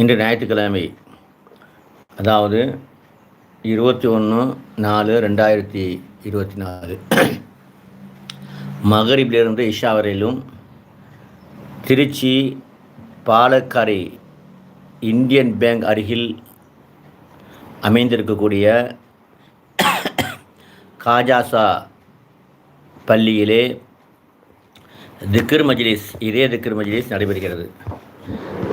இன்று ஞாயிற்றுக்கிழமை அதாவது இருபத்தி ஒன்று நாலு ரெண்டாயிரத்தி இருபத்தி நாலு. மகரிபிலிருந்து இஷா வரையிலும் திருச்சி பாலக்கரை இந்தியன் பேங்க் அருகில் அமைந்திருக்கக்கூடிய காஜாசா பள்ளியிலே திக்ர் மஜ்லிஸ் இதே திக்ர் மஜ்லிஸ் நடைபெறுகிறது.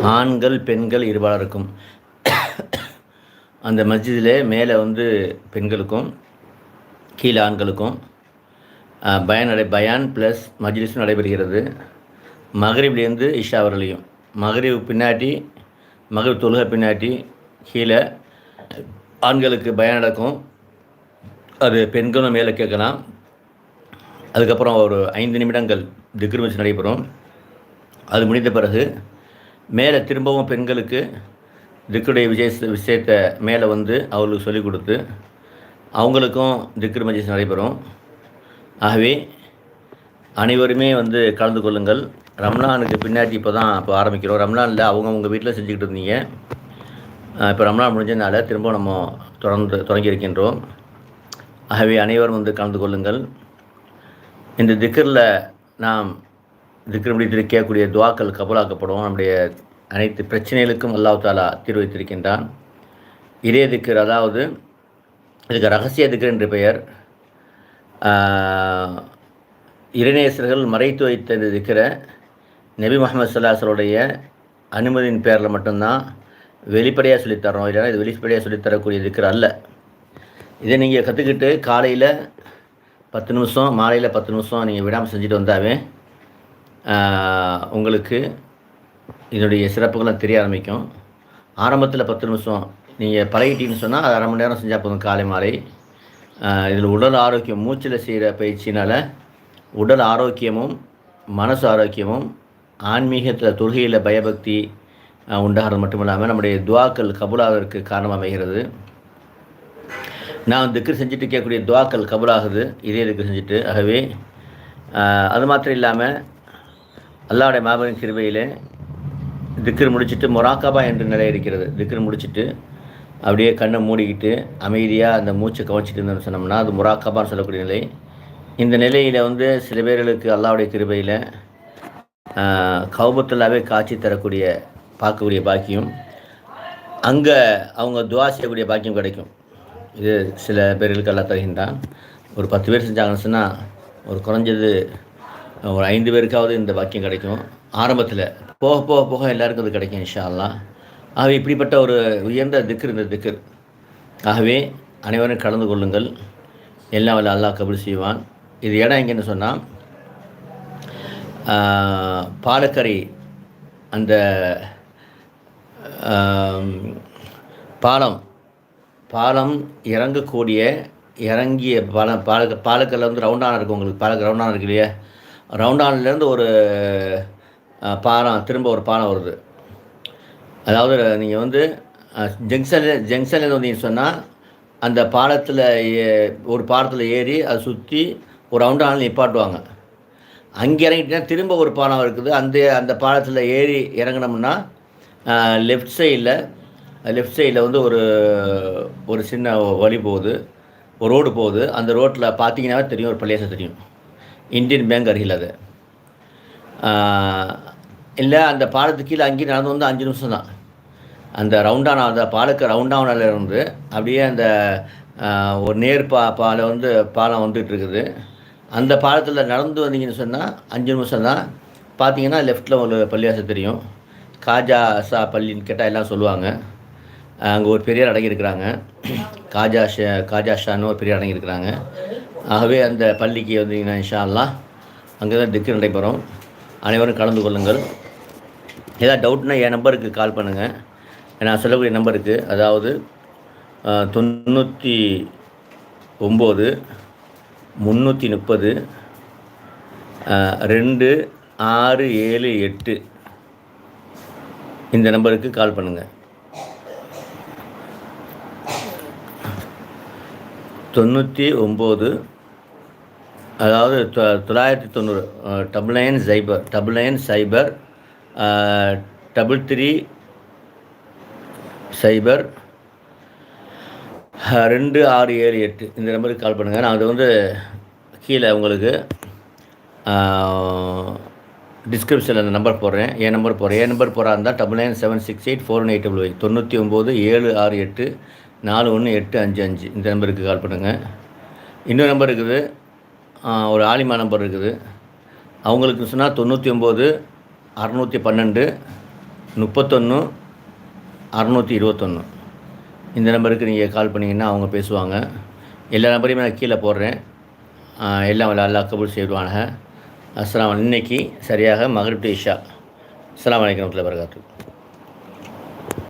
ஆண்கள் பெண்கள் இருபாலருக்கும். அந்த மஸ்ஜிதில் மேலே வந்து பெண்களுக்கும் கீழே ஆண்களுக்கும் பயன் நடை பயான் ப்ளஸ் மஜ்லிஸும் நடைபெறுகிறது. மகரிப்லேருந்து இஷா வரலையும் மகரிப் பின்னாடி மகரிப் தொழுகை பின்னாடி கீழே ஆண்களுக்கு பயன் நடக்கும். அது பெண்களும் மேலே கேட்கலாம். அதுக்கப்புறம் ஒரு ஐந்து நிமிடங்கள் திக்ர் நடைபெறும். அது முடிந்த பிறகு மேலே திரும்பவும் பெண்களுக்கு திக்குடைய விஜய விஷயத்தை மேலே வந்து அவர்களுக்கு சொல்லிக் கொடுத்து அவங்களுக்கும் திக்ரு மஜிஸ் நடைபெறும். ஆகவே அனைவருமே வந்து கலந்து கொள்ளுங்கள். ரம்லானுக்கு பின்னாடி இப்போ தான் இப்போ ஆரம்பிக்கிறோம். ரம்லானில் அவங்கவுங்க வீட்டில் செஞ்சுக்கிட்டு இருந்தீங்க. இப்போ ரம்லான் முடிஞ்சதுனால திரும்ப நம்ம தொடர்ந்து தொடங்கி இருக்கின்றோம். ஆகவே அனைவரும் வந்து கலந்து கொள்ளுங்கள். இந்த திக்கரில் நாம் திக்ர் கேட்கக்கூடிய துவாக்கள் கபலாக்கப்படும். நம்முடைய அனைத்து பிரச்சனைகளுக்கும் அல்லாஹ் தாலா தீர்வு வைத்திருக்கின்றான். இதே திக்கர் அதாவது இதுக்கு ரகசிய திக்கர் என்று பெயர். இறைநேசர்கள் மறைத்து வைத்த இந்த திக்கரை நபி முகமது சல்லாஹலுடைய அனுமதியின் பேரில் மட்டும்தான் வெளிப்படையாக சொல்லித்தரோம் இல்லைனா இது வெளிப்படையாக சொல்லித்தரக்கூடிய திக்கர் அல்ல. இதை நீங்கள் கற்றுக்கிட்டு காலையில் பத்து நிமிஷம் மாலையில் பத்து நிமிஷம் நீங்கள் விடாமல் செஞ்சுட்டு வந்தாவே உங்களுக்கு இதனுடைய சிறப்புகள்லாம் தெரிய ஆரம்பிக்கும். ஆரம்பத்தில் பத்து நிமிஷம். நீங்கள் பழகிட்டீங்கன்னு சொன்னால் அது அரை மணி நேரம் செஞ்சால் போதும் காலை மாலை. இதில் உடல் ஆரோக்கியம் மூச்சில் செய்கிற பயிற்சினால் உடல் ஆரோக்கியமும் மனசு ஆரோக்கியமும் ஆன்மீகத்தில் தொழுகையில் பயபக்தி உண்டாகிறது மட்டும் இல்லாமல் நம்முடைய துவாக்கள் கபூலாவதற்கு காரணமாக அமைகிறது. நான் திக்கு செஞ்சுட்டு கேட்கக்கூடிய துவாக்கள் கபுலாகுது இதே திக்கு செஞ்சுட்டு. ஆகவே அது மாத்திரம் இல்லாமல் அல்லாவுடைய மாபெரும் கிருவையில் திக்ரு முடிச்சுட்டு மொராக்காபா என்ற நிலை இருக்கிறது. திக்ரு முடிச்சுட்டு அப்படியே கண்ணை மூடிக்கிட்டு அமைதியாக அந்த மூச்சை கவச்சிட்டு இருந்தோம்னு சொன்னோம்னா அது முராக்கபான்னு சொல்லக்கூடிய நிலை. இந்த நிலையில் வந்து சில பேர்களுக்கு அல்லாவுடைய கிருபையில் கௌபத்துல்லாவே காட்சி தரக்கூடிய பார்க்கக்கூடிய பாக்கியம். அங்கே அவங்க துவா செய்யக்கூடிய பாக்கியம் கிடைக்கும். இது சில பேர்களுக்கு எல்லாம் தருகின்றான். ஒரு பத்து பேர் செஞ்சாங்கன்னு சொன்னால் ஒரு குறைஞ்சது ஒரு ஐந்து பேருக்காவது இந்த பாக்கியம் கிடைக்கும். ஆரம்பத்தில் போக போக போக எல்லாருக்கும் அது கிடைக்கும் இன்ஷால்லாம் ஆகவே இப்படிப்பட்ட ஒரு உயர்ந்த திக்கர் இந்த திக்கர் ஆகவே அனைவரும் கலந்து கொள்ளுங்கள். எல்லாம் வல்ல அல்லாஹ் கபூல் செய்வான். இது இடம் எங்கன்னு சொன்னால் பாலக்கரை அந்த பாலம் பாலம் இறங்கக்கூடிய இறங்கிய பாலம் பாலக்க பாலக்கல்ல வந்து ரவுண்டான இருக்கும் உங்களுக்கு. பாலக்க ரவுண்டான இருக்கு இல்லையா? ரவுண்டான்லேருந்து ஒரு பாலம் திரும்ப ஒரு பாலம் வருது. அதாவது நீங்கள் வந்து ஜங்ஷனில் ஜங்ஷன்லேருந்து வந்தீங்கன்னு சொன்னால் அந்த பாலத்தில் ஒரு பாலத்தில் ஏறி அதை சுற்றி ஒரு ரவுண்டானில் நிப்பாட்டுவாங்க. அங்கே இறங்கிட்டீங்கன்னா திரும்ப ஒரு பாலம் இருக்குது. அந்த அந்த பாலத்தில் ஏறி இறங்கினோம்னா லெஃப்ட் சைடில் லெஃப்ட் சைடில் வந்து ஒரு ஒரு சின்ன வழி போகுது. ஒரு ரோடு போகுது. அந்த ரோட்டில் பார்த்தீங்கன்னாவே தெரியும் ஒரு பள்ளியாசம் தெரியும். இந்தியன் பேங்க் அருகில் அது. இல்லை அந்த பாலத்துக்கு கீழே அங்கேயும் நடந்து வந்து அஞ்சு நிமிஷம் தான். அந்த ரவுண்டான அந்த பாலக்கு ரவுண்டானால இருந்து அப்படியே அந்த ஒரு நேர் பா பாலம் வந்து பாலம் வந்துட்டு இருக்குது. அந்த பாலத்தில் நடந்து வந்தீங்கன்னு சொன்னால் அஞ்சு நிமிஷம் தான். பார்த்தீங்கன்னா லெஃப்ட்டில் ஒரு பள்ளிவாசல் தெரியும். காஜா சா பள்ளின்னு கேட்டால் எல்லாம் சொல்லுவாங்க. அங்கே ஒரு பெரியார் அடங்கியிருக்கிறாங்க காஜா ஷா காஜா ஷான்னு ஒரு பெரியார் அடங்கியிருக்கிறாங்க ஆகவே அந்த பள்ளிக்கு வந்தீங்கன்னா இன்ஷா அல்லா அங்கே தான் திக்கு நடைபெறும். அனைவரும் கலந்து கொள்ளுங்கள். ஏதாவது டவுட்னா என் நம்பருக்கு கால் பண்ணுங்கள் நான் சொல்லக்கூடிய நம்பருக்கு. அதாவது தொண்ணூற்றி ஒம்பது முந்நூற்றி முப்பது ரெண்டு ஆறு ஏழு எட்டு. இந்த நம்பருக்கு கால் பண்ணுங்கள் தொண்ணூற்றி ஒம்பது அதாவது தொ- தொள்ளாயிரத்தி தொண்ணூறு டபுள் நைன் சைபர் டபுள் நைன் சைபர் டபுள் த்ரீ சைபர் ரெண்டு ஆறு ஏழு எட்டு. இந்த நம்பருக்கு கால் பண்ணுங்கள் நான் அது வந்து கீழே உங்களுக்கு டிஸ்கிரிப்ஷனில் அந்த நம்பர் போடுறேன். என் நம்பர் போடுறேன். என் நம்பர் போகிறா இருந்தால் double nine seven six eight four one eight double eight தொண்ணூற்றி ஒம்பது ஏழு ஆறு எட்டு நாலு ஒன்று எட்டு அஞ்சு அஞ்சு. இந்த நம்பருக்கு கால் பண்ணுங்கள் இன்னொரு நம்பர் இருக்குது. ஒரு ஆலிமா நம்பர் இருக்குது. அவங்களுக்கு சொன்னால் தொண்ணூற்றி ஒம்பது அறநூற்றி பன்னெண்டு முப்பத்தொன்று அறநூற்றி இருபத்தொன்று இந்த நம்பருக்கு நீங்கள் கால் பண்ணிங்கன்னா அவங்க பேசுவாங்க. எல்லா நம்பரையுமே நான் கீழே போடுறேன். எல்லாம் அல்லா கபூல் செய்வாங்க அஸ்லாம் இன்னைக்கு சரியாக மகரிப் இஷா. அஸ்லாம் வலைக்கம் வரகாத்து